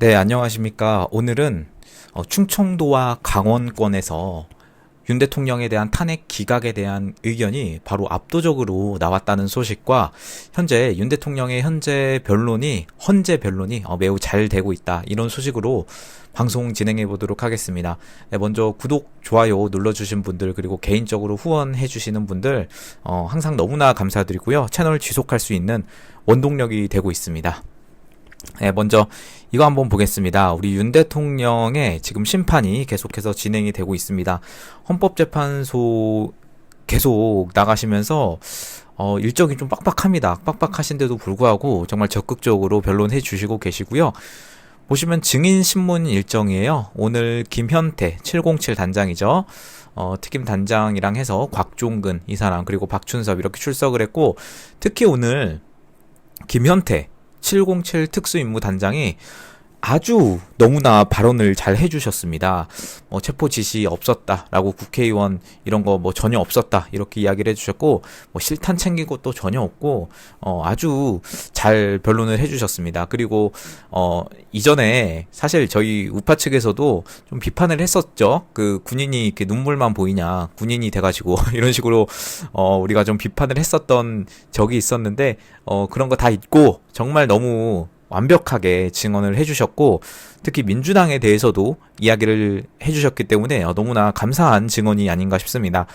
네, 안녕하십니까. 오늘은 어, 충청도와 강원권에서 윤 대통령에 대한 탄핵 기각에 대한 의견이 바로 압도적으로 나왔다는 소식과 현재 윤 대통령의 현재 변론이 헌재 변론이 어, 매우 잘 되고 있다 이런 소식으로 방송 진행해 보도록 하겠습니다. 네, 먼저 구독, 좋아요 눌러 주신 분들 그리고 개인적으로 후원해 주시는 분들 어, 항상 너무나 감사드리고요. 채널 지속할 수 있는 원동력이 되고 있습니다. 네, 먼저 이거 한번 보겠습니다. 우리 윤 대통령의 지금 심판이 계속해서 진행이 되고 있습니다. 헌법재판소 계속 나가시면서 어, 일정이 좀 빡빡합니다. 빡빡하신데도 불구하고 정말 적극적으로 변론해 주시고 계시고요. 보시면 증인 신문 일정이에요. 오늘 김현태 707 단장이죠. 어, 특임 단장이랑 해서 곽종근 이 사람 그리고 박춘섭 이렇게 출석을 했고 특히 오늘 김현태 707 특수임무 단장이 아주 너무나 발언을 잘 해주셨습니다. 뭐 체포 지시 없었다라고 국회의원 이런 거 뭐 전혀 없었다 이렇게 이야기를 해주셨고 뭐 실탄 챙긴 것도 전혀 없고 어 아주 잘 변론을 해주셨습니다. 그리고 어 이전에 사실 저희 우파 측에서도 좀 비판을 했었죠. 그 군인이 이렇게 눈물만 보이냐 군인이 돼가지고 이런 식으로 어 우리가 좀 비판을 했었던 적이 있었는데 어 그런 거 다 잊고 정말 너무 완벽하게 증언을 해주셨고 특히 민주당에 대해서도 이야기를 해주셨기 때문에 어, 너무나 감사한 증언이 아닌가 싶습니다.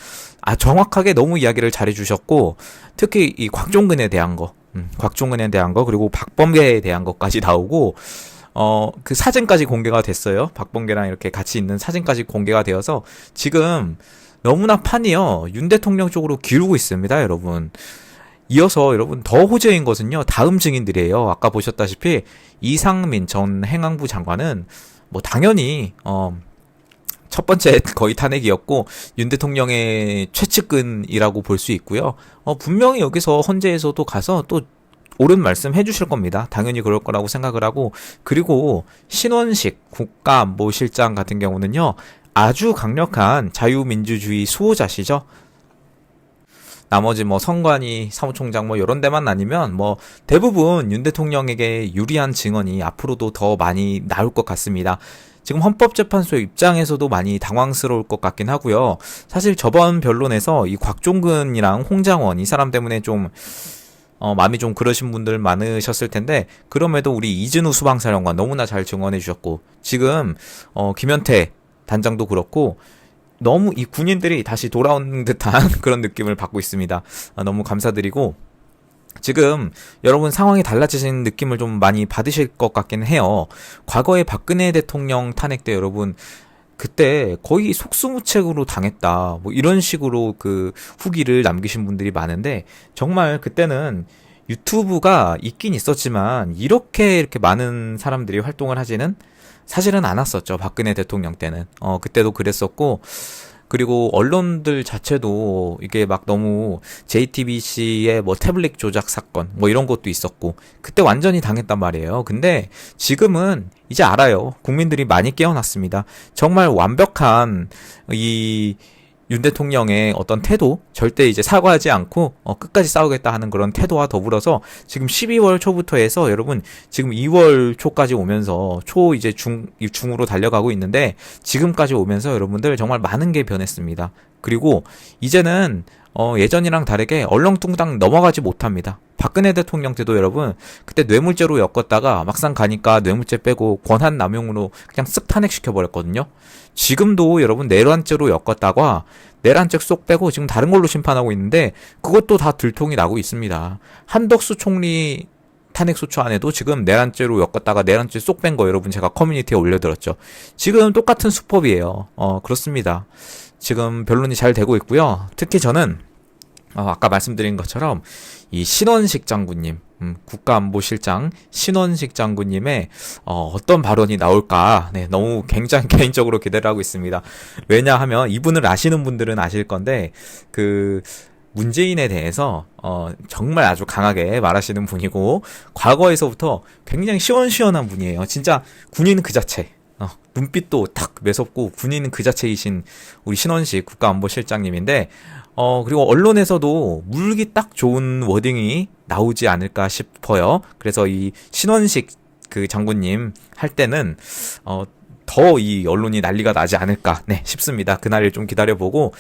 아 정확하게 너무 이야기를 잘해주셨고 특히 이 곽종근에 대한 거, 음, 곽종근에 대한 거 그리고 박범계에 대한 것까지 나오고 어, 그 사진까지 공개가 됐어요. 박범계랑 이렇게 같이 있는 사진까지 공개가 되어서 지금 너무나 판이요. 윤 대통령 쪽으로 기울고 있습니다, 여러분. 이어서 여러분 더 호재인 것은요. 다음 증인들이에요. 아까 보셨다시피 이상민 전 행안부 장관은 뭐 당연히 어, 첫 번째 거의 탄핵이었고 윤 대통령의 최측근이라고 볼 수 있고요. 어, 분명히 여기서 헌재에서도 가서 또 옳은 말씀 해주실 겁니다. 당연히 그럴 거라고 생각을 하고 그리고 신원식 국가안보실장 같은 경우는요 아주 강력한 자유민주주의 수호자시죠. 나머지 뭐 선관위 사무총장 뭐 이런 데만 아니면 뭐 대부분 윤 대통령에게 유리한 증언이 앞으로도 더 많이 나올 것 같습니다. 지금 헌법재판소 입장에서도 많이 당황스러울 것 같긴 하고요. 사실 저번 변론에서 이 곽종근이랑 홍장원 이 사람 때문에 좀 어, 마음이 좀 그러신 분들 많으셨을 텐데 그럼에도 우리 이진우 수방사령관 너무나 잘 증언해 주셨고 지금 어, 김현태 단장도 그렇고 너무 이 군인들이 다시 돌아온 듯한 그런 느낌을 받고 있습니다. 아, 너무 감사드리고 지금 여러분 상황이 달라지신 느낌을 좀 많이 받으실 것 같긴 해요. 과거에 박근혜 대통령 탄핵 때 여러분 그때 거의 속수무책으로 당했다. 뭐 이런 식으로 그 후기를 남기신 분들이 많은데 정말 그때는 유튜브가 있긴 있었지만 이렇게 이렇게 많은 사람들이 활동을 하지는 사실은 않았었죠. 박근혜 대통령 때는. 어, 그때도 그랬었고, 그리고 언론들 자체도 이게 막 너무 JTBC의 뭐 태블릿 조작 사건 뭐 이런 것도 있었고 그때 완전히 당했단 말이에요. 근데 지금은 이제 알아요. 국민들이 많이 깨어났습니다. 정말 완벽한 이 윤 대통령의 어떤 태도 절대 이제 사과하지 않고 어, 끝까지 싸우겠다 하는 그런 태도와 더불어서 지금 12월 초부터 해서 여러분 지금 2월 초까지 오면서 초 이제 중 중으로 달려가고 있는데 지금까지 오면서 여러분들 정말 많은 게 변했습니다. 그리고 이제는 어, 예전이랑 다르게 얼렁뚱땅 넘어가지 못합니다. 박근혜 대통령 때도 여러분 그때 뇌물죄로 엮었다가 막상 가니까 뇌물죄 빼고 권한 남용으로 그냥 쓱 탄핵시켜 버렸거든요. 지금도 여러분 내란죄로 엮었다가 내란죄 쏙 빼고 지금 다른 걸로 심판하고 있는데 그것도 다 들통이 나고 있습니다. 한덕수 총리 탄핵소추 안에도 지금 내란죄로 엮었다가 내란죄 쏙 뺀 거 여러분 제가 커뮤니티에 올려드렸죠. 지금 똑같은 수법이에요. 어, 그렇습니다. 지금 변론이 잘 되고 있고요. 특히 저는 어, 아까 말씀드린 것처럼 이 신원식 장군님, 음, 국가안보실장 신원식 장군님의 어, 어떤 발언이 나올까, 네, 너무 굉장히 개인적으로 기대를 하고 있습니다. 왜냐하면 이분을 아시는 분들은 아실 건데 그 문재인에 대해서 어, 정말 아주 강하게 말하시는 분이고 과거에서부터 굉장히 시원시원한 분이에요. 진짜 군인 그 자체. 어, 눈빛도 탁 매섭고 군인 그 자체이신 우리 신원식 국가안보실장님인데 어, 그리고 언론에서도 물기 딱 좋은 워딩이 나오지 않을까 싶어요. 그래서 이 신원식 그 장군님 할 때는 어, 더 이 언론이 난리가 나지 않을까 네 싶습니다. 그날을 좀 기다려보고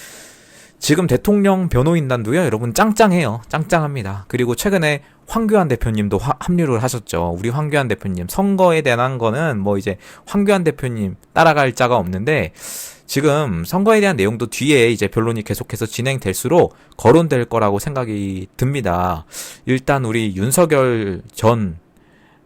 지금 대통령 변호인단도요, 여러분 짱짱해요. 짱짱합니다. 그리고 최근에 황교안 대표님도 화- 합류를 하셨죠. 우리 황교안 대표님 선거에 대한 거는 뭐 이제 황교안 대표님 따라갈 자가 없는데 지금 선거에 대한 내용도 뒤에 이제 변론이 계속해서 진행될수록 거론될 거라고 생각이 듭니다. 일단 우리 윤석열 전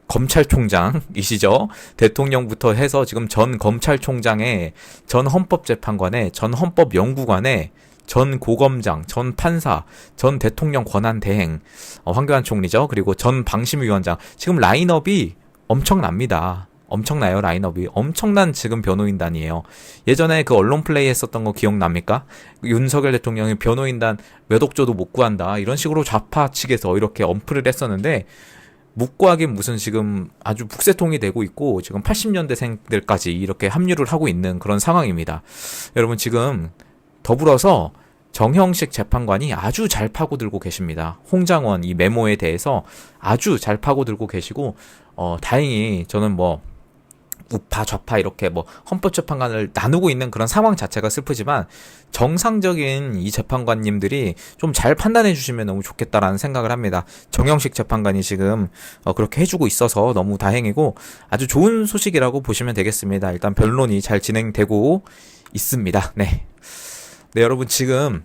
검찰총장이시죠. 대통령부터 해서 지금 전 검찰총장의 전 헌법재판관의 전 헌법연구관의 전 고검장, 전 판사, 전 대통령 권한 대행, 어, 황교안 총리죠. 그리고 전 방심위원장. 지금 라인업이 엄청납니다. 엄청나요, 라인업이. 엄청난 지금 변호인단이에요. 예전에 그 언론 플레이 했었던 거 기억납니까? 윤석열 대통령이 변호인단 몇 억조도 못 구한다. 이런 식으로 좌파 측에서 이렇게 엄플을 했었는데, 못 구하긴 무슨 지금 아주 북새통이 되고 있고, 지금 80년대생들까지 이렇게 합류를 하고 있는 그런 상황입니다. 여러분, 지금 더불어서 정형식 재판관이 아주 잘 파고들고 계십니다. 홍장원 이 메모에 대해서 아주 잘 파고들고 계시고, 어, 다행히 저는 뭐, 우파 좌파 이렇게 뭐 헌법재판관을 나누고 있는 그런 상황 자체가 슬프지만 정상적인 이 재판관님들이 좀 잘 판단해 주시면 너무 좋겠다라는 생각을 합니다. 정영식 재판관이 지금 어, 그렇게 해주고 있어서 너무 다행이고 아주 좋은 소식이라고 보시면 되겠습니다. 일단 변론이 잘 진행되고 있습니다. 네. 네, 여러분 지금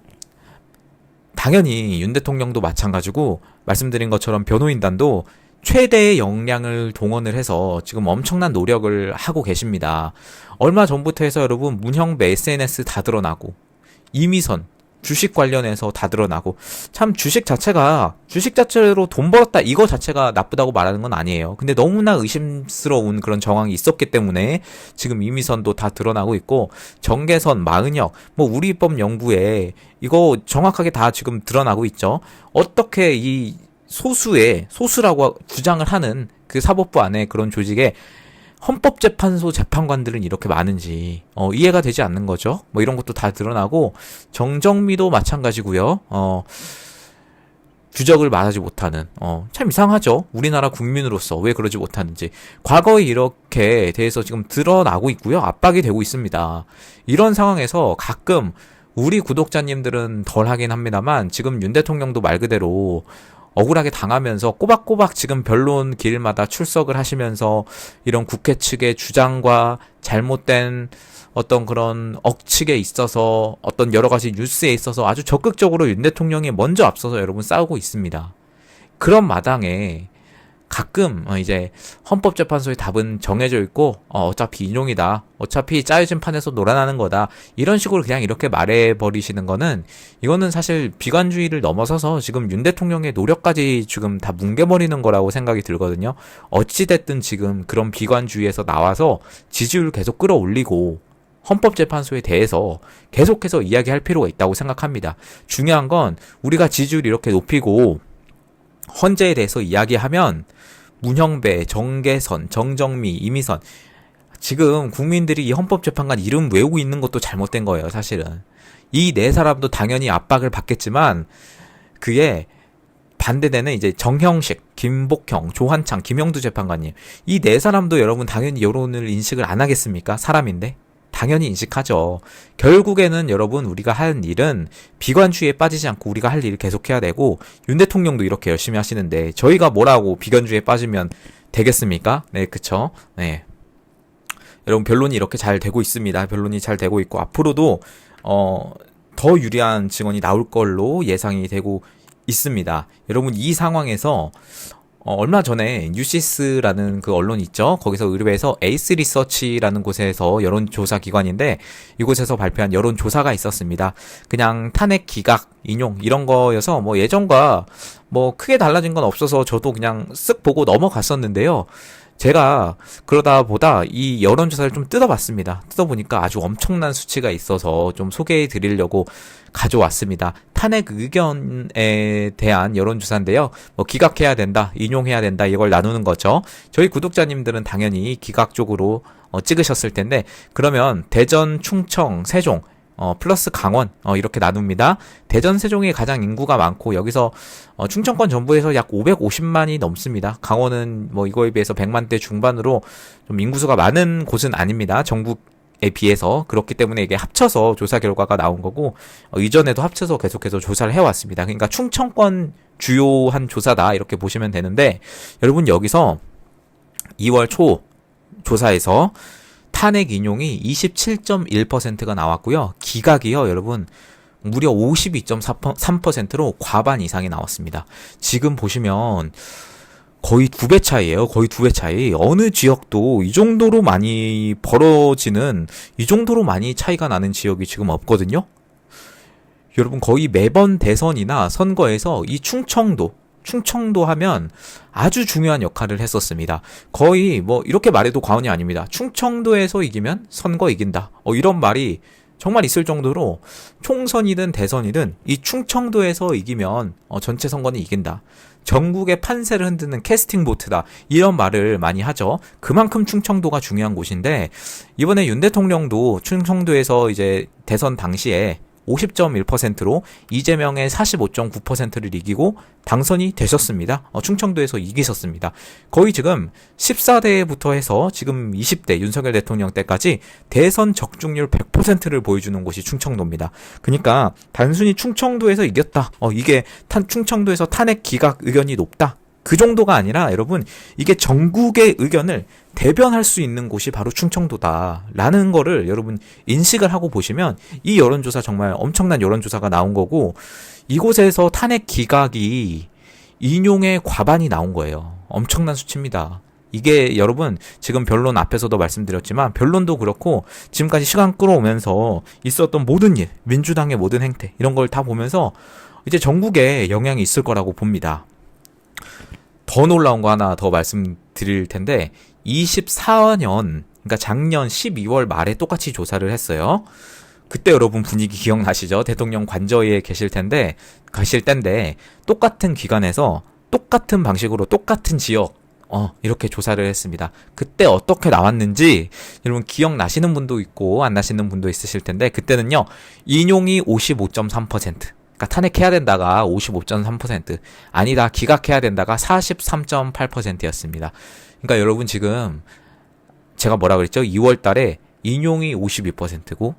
당연히 윤 대통령도 마찬가지고 말씀드린 것처럼 변호인단도 최대의 역량을 동원을 해서 지금 엄청난 노력을 하고 계십니다. 얼마 전부터 해서 여러분 문형배 SNS 다 드러나고 이미선 주식 관련해서 다 드러나고 참 주식 자체가 주식 자체로 돈 벌었다 이거 자체가 나쁘다고 말하는 건 아니에요. 근데 너무나 의심스러운 그런 정황이 있었기 때문에 지금 이미선도 다 드러나고 있고 정계선 마은혁 뭐 우리법 연구에 이거 정확하게 다 지금 드러나고 있죠. 어떻게 이 소수의 소수라고 주장을 하는 그 사법부 안에 그런 조직에 헌법재판소 재판관들은 이렇게 많은지 어, 이해가 되지 않는 거죠. 뭐 이런 것도 다 드러나고 정정미도 마찬가지고요. 어, 규적을 말하지 못하는 어, 참 이상하죠. 우리나라 국민으로서 왜 그러지 못하는지 과거에 이렇게 대해서 지금 드러나고 있고요. 압박이 되고 있습니다. 이런 상황에서 가끔 우리 구독자님들은 덜 하긴 합니다만 지금 윤 대통령도 말 그대로 억울하게 당하면서 꼬박꼬박 지금 변론 길마다 출석을 하시면서 이런 국회 측의 주장과 잘못된 어떤 그런 억측에 있어서 어떤 여러 가지 뉴스에 있어서 아주 적극적으로 윤 대통령이 먼저 앞서서 여러분 싸우고 있습니다. 그런 마당에 가끔 어, 이제 헌법재판소의 답은 정해져 있고 어, 어차피 인용이다. 어차피 짜여진 판에서 놀아나는 거다. 이런 식으로 그냥 이렇게 말해 버리시는 거는 이거는 사실 비관주의를 넘어서서 지금 윤 대통령의 노력까지 지금 다 뭉개버리는 거라고 생각이 들거든요. 어찌 됐든 지금 그런 비관주의에서 나와서 지지율 계속 끌어올리고 헌법재판소에 대해서 계속해서 이야기할 필요가 있다고 생각합니다. 중요한 건 우리가 지지율 이렇게 높이고 헌재에 대해서 이야기하면 문형배, 정계선, 정정미, 이미선 지금 국민들이 이 헌법재판관 이름 외우고 있는 것도 잘못된 거예요, 사실은. 이 네 사람도 당연히 압박을 받겠지만 그게 반대되는 이제 정형식, 김복형, 조한창, 김영두 재판관님 이 네 사람도 여러분 당연히 여론을 인식을 안 하겠습니까? 사람인데 당연히 인식하죠. 결국에는 여러분 우리가 하는 일은 비관주의에 빠지지 않고 우리가 할 일을 계속해야 되고 윤 대통령도 이렇게 열심히 하시는데 저희가 뭐라고 비관주의에 빠지면 되겠습니까? 네, 그쵸? 네. 여러분 변론이 이렇게 잘 되고 있습니다. 변론이 잘 되고 있고 앞으로도 어, 더 유리한 증언이 나올 걸로 예상이 되고 있습니다. 여러분 이 상황에서 어, 얼마 전에 뉴시스라는 그 언론 있죠. 거기서 의뢰해서 에이스 리서치라는 곳에서 여론조사 기관인데 이곳에서 발표한 여론조사가 있었습니다. 그냥 탄핵 기각 인용 이런 거여서 뭐 예전과 뭐 크게 달라진 건 없어서 저도 그냥 쓱 보고 넘어갔었는데요. 제가 그러다 보다 이 여론조사를 좀 뜯어봤습니다. 뜯어보니까 아주 엄청난 수치가 있어서 좀 소개해 드리려고 가져왔습니다. 탄핵 의견에 대한 여론조사인데요. 뭐 기각해야 된다, 인용해야 된다, 이걸 나누는 거죠. 저희 구독자님들은 당연히 기각 쪽으로 어, 찍으셨을 텐데, 그러면 대전, 충청, 세종, 어, 플러스 강원 어, 이렇게 나눕니다. 대전 세종이 가장 인구가 많고 여기서 어, 충청권 전부에서 약 550만이 넘습니다. 강원은 뭐 이거에 비해서 100만대 중반으로 좀 인구수가 많은 곳은 아닙니다. 전국 에 비해서 그렇기 때문에 이게 합쳐서 조사 결과가 나온 거고 어, 이전에도 합쳐서 계속해서 조사를 해왔습니다. 그러니까 충청권 주요한 조사다 이렇게 보시면 되는데 여러분 여기서 2월 초 조사에서 탄핵 인용이 27.1%가 나왔고요. 기각이요, 여러분. 무려 52.3%로 과반 이상이 나왔습니다. 지금 보시면 거의 두 배 차이예요. 거의 두 배 차이. 어느 지역도 이 정도로 많이 벌어지는 이 정도로 많이 차이가 나는 지역이 지금 없거든요. 여러분 거의 매번 대선이나 선거에서 이 충청도 충청도 하면 아주 중요한 역할을 했었습니다. 거의 뭐 이렇게 말해도 과언이 아닙니다. 충청도에서 이기면 선거 이긴다. 어, 이런 말이 정말 있을 정도로 총선이든 대선이든 이 충청도에서 이기면 어, 전체 선거는 이긴다. 전국의 판세를 흔드는 캐스팅 보트다. 이런 말을 많이 하죠. 그만큼 충청도가 중요한 곳인데 이번에 윤 대통령도 충청도에서 이제 대선 당시에 50.1%로 이재명의 45.9%를 이기고 당선이 되셨습니다. 어, 충청도에서 이기셨습니다. 거의 지금 14대부터 해서 지금 20대 윤석열 대통령 때까지 대선 적중률 100%를 보여주는 곳이 충청도입니다. 그러니까 단순히 충청도에서 이겼다. 어, 이게 탄, 충청도에서 탄핵 기각 의견이 높다. 그 정도가 아니라 여러분 이게 전국의 의견을 대변할 수 있는 곳이 바로 충청도다라는 거를 여러분 인식을 하고 보시면 이 여론조사 정말 엄청난 여론조사가 나온 거고 이곳에서 탄핵 기각이 인용의 과반이 나온 거예요. 엄청난 수치입니다. 이게 여러분 지금 변론 앞에서도 말씀드렸지만 변론도 그렇고 지금까지 시간 끌어오면서 있었던 모든 일, 민주당의 모든 행태 이런 걸 다 보면서 이제 전국에 영향이 있을 거라고 봅니다. 더 놀라운 거 하나 더 말씀드릴 텐데 24년 그러니까 작년 12월 말에 똑같이 조사를 했어요. 그때 여러분 분위기 기억나시죠? 대통령 관저에 계실 텐데 가실 텐데 똑같은 기관에서 똑같은 방식으로 똑같은 지역 어, 이렇게 조사를 했습니다. 그때 어떻게 나왔는지 여러분 기억나시는 분도 있고 안 나시는 분도 있으실 텐데 그때는요. 인용이 55.3% 그러니까 탄핵해야 된다가 55.3%, 아니다 기각해야 된다가 43.8%였습니다. 그러니까 여러분 지금 제가 뭐라 그랬죠? 2월 달에 인용이 52%고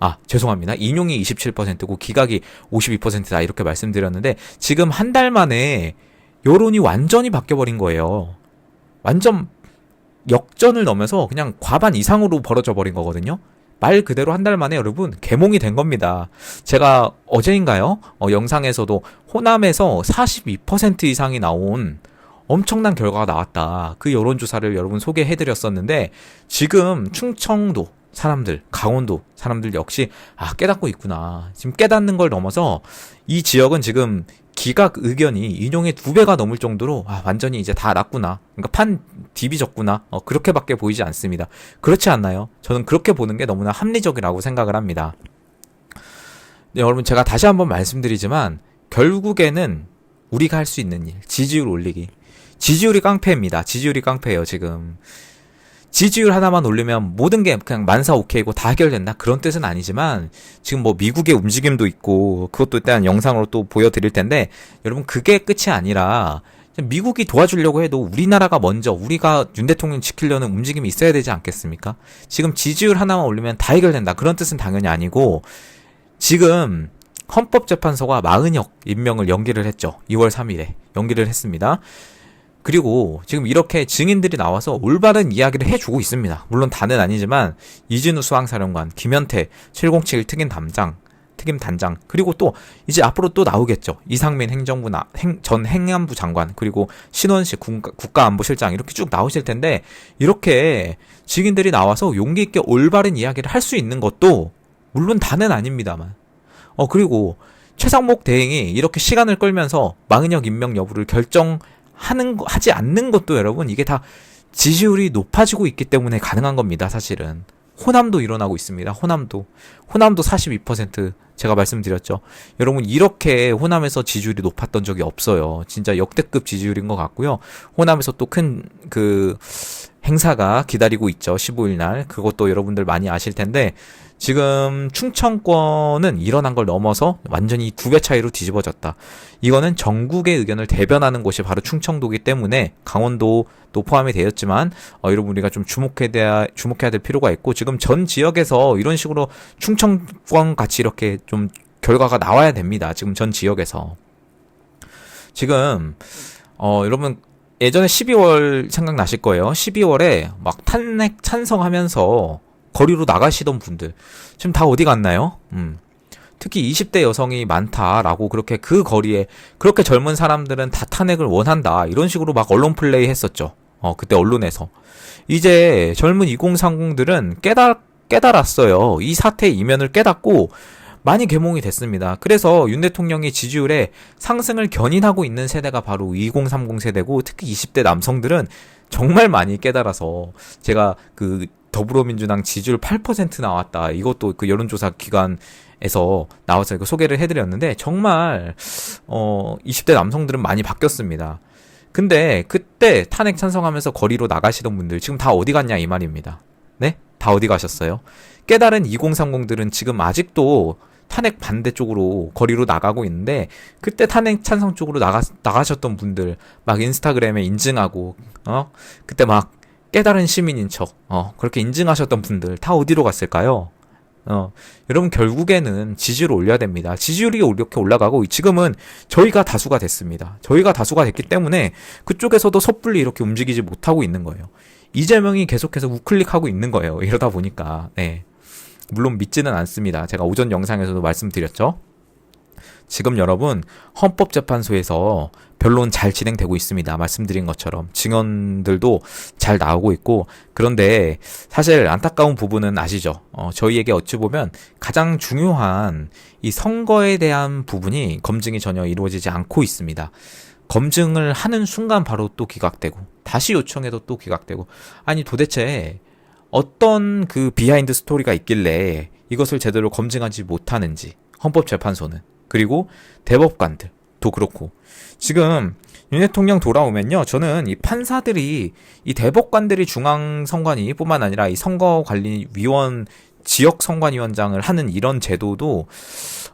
아, 죄송합니다. 인용이 27%고 기각이 52%다 이렇게 말씀드렸는데 지금 한 달 만에 여론이 완전히 바뀌어 버린 거예요. 완전 역전을 넘어서 그냥 과반 이상으로 벌어져 버린 거거든요. 말 그대로 한 달 만에 여러분 개몽이 된 겁니다. 제가 어제인가요? 어, 영상에서도 호남에서 42% 이상이 나온 엄청난 결과가 나왔다. 그 여론조사를 여러분 소개해드렸었는데 지금 충청도 사람들, 강원도 사람들 역시 아 깨닫고 있구나. 지금 깨닫는 걸 넘어서 이 지역은 지금 기각 의견이 인용의 두 배가 넘을 정도로 아, 완전히 이제 다 났구나. 그러니까 판 디비졌구나. 어, 그렇게밖에 보이지 않습니다. 그렇지 않나요? 저는 그렇게 보는 게 너무나 합리적이라고 생각을 합니다. 네, 여러분 제가 다시 한번 말씀드리지만 결국에는 우리가 할 수 있는 일, 지지율 올리기. 지지율이 깡패입니다. 지지율이 깡패예요, 지금. 지지율 하나만 올리면 모든 게 그냥 만사 오케이고 다 해결된다 그런 뜻은 아니지만 지금 뭐 미국의 움직임도 있고 그것도 일단 영상으로 또 보여드릴 텐데 여러분 그게 끝이 아니라 미국이 도와주려고 해도 우리나라가 먼저 우리가 윤 대통령 지키려는 움직임이 있어야 되지 않겠습니까? 지금 지지율 하나만 올리면 다 해결된다 그런 뜻은 당연히 아니고 지금 헌법재판소가 마은혁 임명을 연기를 했죠. 2월 3일에 연기를 했습니다. 그리고 지금 이렇게 증인들이 나와서 올바른 이야기를 해주고 있습니다. 물론 다는 아니지만 이진우 수방사령관, 김현태 707 특임 담장, 특임 단장 그리고 또 이제 앞으로 또 나오겠죠. 이상민 행정부 나, 행, 전 행안부 장관 그리고 신원식 국가, 국가안보실장 이렇게 쭉 나오실 텐데 이렇게 증인들이 나와서 용기 있게 올바른 이야기를 할 수 있는 것도 물론 다는 아닙니다만 어 그리고 최상목 대행이 이렇게 시간을 끌면서 망은혁 임명 여부를 결정 하는 거, 하지 않는 것도 여러분 이게 다 지지율이 높아지고 있기 때문에 가능한 겁니다. 사실은 호남도 일어나고 있습니다. 호남도 호남도 42% 제가 말씀드렸죠. 여러분 이렇게 호남에서 지지율이 높았던 적이 없어요. 진짜 역대급 지지율인 것 같고요. 호남에서 또 큰 그 행사가 기다리고 있죠. 15일 날 그것도 여러분들 많이 아실 텐데 지금 충청권은 일어난 걸 넘어서 완전히 두 배 차이로 뒤집어졌다. 이거는 전국의 의견을 대변하는 곳이 바로 충청도기 때문에 강원도도 포함이 되었지만 어, 여러분 우리가 좀 주목해야 돼, 주목해야 될 필요가 있고 지금 전 지역에서 이런 식으로 충청권 같이 이렇게 좀 결과가 나와야 됩니다. 지금 전 지역에서 지금 어 여러분 예전에 12월 생각나실 거예요. 12월에 막 탄핵 찬성하면서 거리로 나가시던 분들 지금 다 어디 갔나요? 음. 특히 20대 여성이 많다라고 그렇게 그 거리에 그렇게 젊은 사람들은 다 탄핵을 원한다 이런 식으로 막 언론 플레이 했었죠. 어 그때 언론에서 이제 젊은 2030들은 깨달 깨달았어요. 이 사태의 이면을 깨닫고 많이 개몽이 됐습니다. 그래서 윤 대통령의 지지율에 상승을 견인하고 있는 세대가 바로 2030 세대고 특히 20대 남성들은 정말 많이 깨달아서 제가 그 더불어민주당 지지율 8% 나왔다. 이것도 그 여론조사 기관에서 나와서 이거 소개를 해드렸는데 정말 어 20대 남성들은 많이 바뀌었습니다. 근데 그때 탄핵 찬성하면서 거리로 나가시던 분들 지금 다 어디 갔냐 이 말입니다. 네? 다 어디 가셨어요? 깨달은 2030들은 지금 아직도 탄핵 반대 쪽으로 거리로 나가고 있는데 그때 탄핵 찬성 쪽으로 나가 나가셨던 분들 막 인스타그램에 인증하고 어 그때 막 깨달은 시민인 척, 어, 그렇게 인증하셨던 분들 다 어디로 갔을까요? 어, 여러분 결국에는 지지율을 올려야 됩니다. 지지율이 이렇게 올라가고 지금은 저희가 다수가 됐습니다. 저희가 다수가 됐기 때문에 그쪽에서도 섣불리 이렇게 움직이지 못하고 있는 거예요. 이재명이 계속해서 우클릭하고 있는 거예요. 이러다 보니까, 네. 물론 믿지는 않습니다. 제가 오전 영상에서도 말씀드렸죠. 지금 여러분 헌법재판소에서 변론 잘 진행되고 있습니다. 말씀드린 것처럼 증언들도 잘 나오고 있고 그런데 사실 안타까운 부분은 아시죠? 어, 저희에게 어찌 보면 가장 중요한 이 선거에 대한 부분이 검증이 전혀 이루어지지 않고 있습니다. 검증을 하는 순간 바로 또 기각되고 다시 요청해도 또 기각되고 아니 도대체 어떤 그 비하인드 스토리가 있길래 이것을 제대로 검증하지 못하는지 헌법재판소는 그리고 대법관들도 그렇고 지금 윤 대통령 돌아오면요 저는 이 판사들이 이 대법관들이 중앙 선관위 뿐만 아니라 이 선거관리위원 지역 선관위원장을 하는 이런 제도도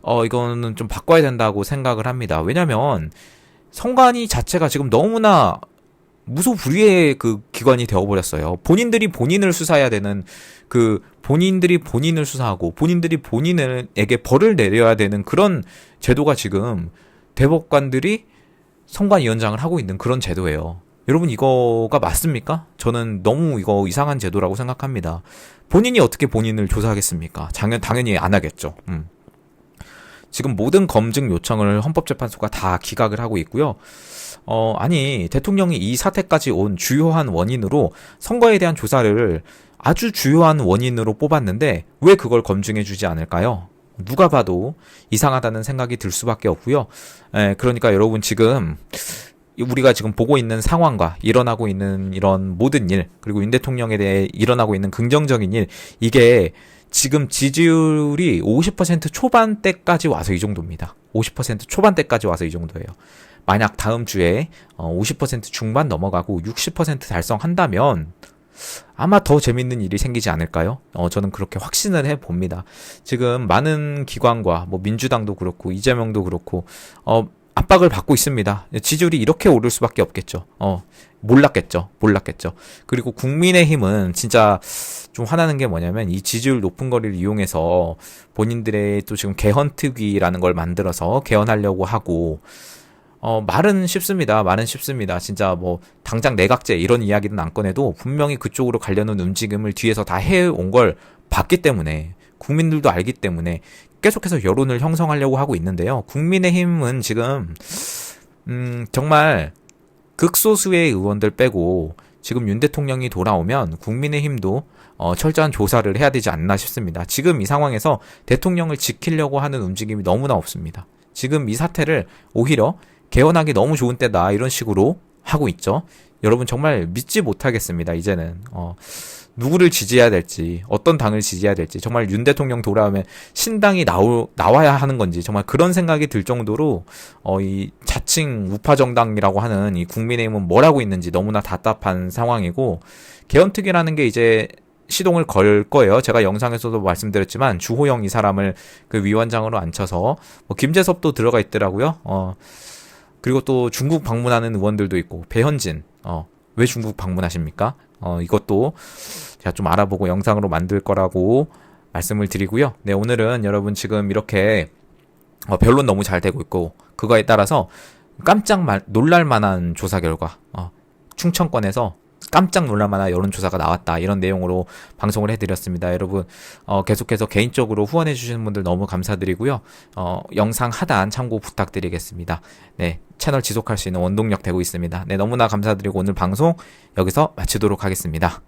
어 이거는 좀 바꿔야 된다고 생각을 합니다. 왜냐면 선관위 자체가 지금 너무나 무소불위의 그 기관이 되어버렸어요. 본인들이 본인을 수사해야 되는 그 본인들이 본인을 수사하고 본인들이 본인에게 벌을 내려야 되는 그런 제도가 지금 대법관들이 선관위원장을 하고 있는 그런 제도예요. 여러분 이거가 맞습니까? 저는 너무 이거 이상한 제도라고 생각합니다. 본인이 어떻게 본인을 조사하겠습니까? 당연 당연히 안 하겠죠. 음. 지금 모든 검증 요청을 헌법재판소가 다 기각을 하고 있고요. 어, 아니, 대통령이 이 사태까지 온 주요한 원인으로 선거에 대한 조사를 아주 주요한 원인으로 뽑았는데 왜 그걸 검증해 주지 않을까요? 누가 봐도 이상하다는 생각이 들 수밖에 없고요. 에, 그러니까 여러분 지금 우리가 지금 보고 있는 상황과 일어나고 있는 이런 모든 일, 그리고 윤 대통령에 대해 일어나고 있는 긍정적인 일, 이게 지금 지지율이 50% 초반대까지 와서 이 정도입니다. 50% 초반대까지 와서 이 정도예요. 만약 다음 주에 50% 어, 중반 넘어가고 60% 달성한다면 아마 더 재밌는 일이 생기지 않을까요? 어, 저는 그렇게 확신을 해 봅니다. 지금 많은 기관과 뭐 민주당도 그렇고 이재명도 그렇고 어, 압박을 받고 있습니다. 지지율이 이렇게 오를 수밖에 없겠죠. 어, 몰랐겠죠. 몰랐겠죠. 그리고 국민의힘은 진짜 좀 화나는 게 뭐냐면 이 지지율 높은 거리를 이용해서 본인들의 또 지금 개헌 특위라는 걸 만들어서 개헌하려고 하고 어, 말은 쉽습니다. 말은 쉽습니다. 진짜 뭐, 당장 내각제 이런 이야기는 안 꺼내도 분명히 그쪽으로 가려는 움직임을 뒤에서 다 해온 걸 봤기 때문에, 국민들도 알기 때문에 계속해서 여론을 형성하려고 하고 있는데요. 국민의힘은 지금, 음, 정말 극소수의 의원들 빼고 지금 윤 대통령이 돌아오면 국민의힘도 어, 철저한 조사를 해야 되지 않나 싶습니다. 지금 이 상황에서 대통령을 지키려고 하는 움직임이 너무나 없습니다. 지금 이 사태를 오히려 개헌하기 너무 좋은 때다 이런 식으로 하고 있죠. 여러분 정말 믿지 못하겠습니다. 이제는 어, 누구를 지지해야 될지 어떤 당을 지지해야 될지 정말 윤 대통령 돌아오면 신당이 나오, 나와야 하는 건지 정말 그런 생각이 들 정도로 어, 이 자칭 우파 정당이라고 하는 이 국민의힘은 뭘 하고 있는지 너무나 답답한 상황이고 개헌특위라는 게 이제 시동을 걸 거예요. 제가 영상에서도 말씀드렸지만 주호영 이 사람을 그 위원장으로 앉혀서 뭐 김재섭도 들어가 있더라고요. 어 그리고 또 중국 방문하는 의원들도 있고 배현진 어 왜 중국 방문하십니까? 어 이것도 제가 좀 알아보고 영상으로 만들 거라고 말씀을 드리고요. 네 오늘은 여러분 지금 이렇게 어, 변론 너무 잘 되고 있고 그거에 따라서 깜짝 말, 놀랄 만한 조사 결과 어, 충청권에서 깜짝 놀랄만한 여론조사가 나왔다 이런 내용으로 방송을 해드렸습니다. 여러분 어, 계속해서 개인적으로 후원해 주시는 분들 너무 감사드리고요. 어, 영상 하단 참고 부탁드리겠습니다. 네 채널 지속할 수 있는 원동력 되고 있습니다. 네 너무나 감사드리고 오늘 방송 여기서 마치도록 하겠습니다.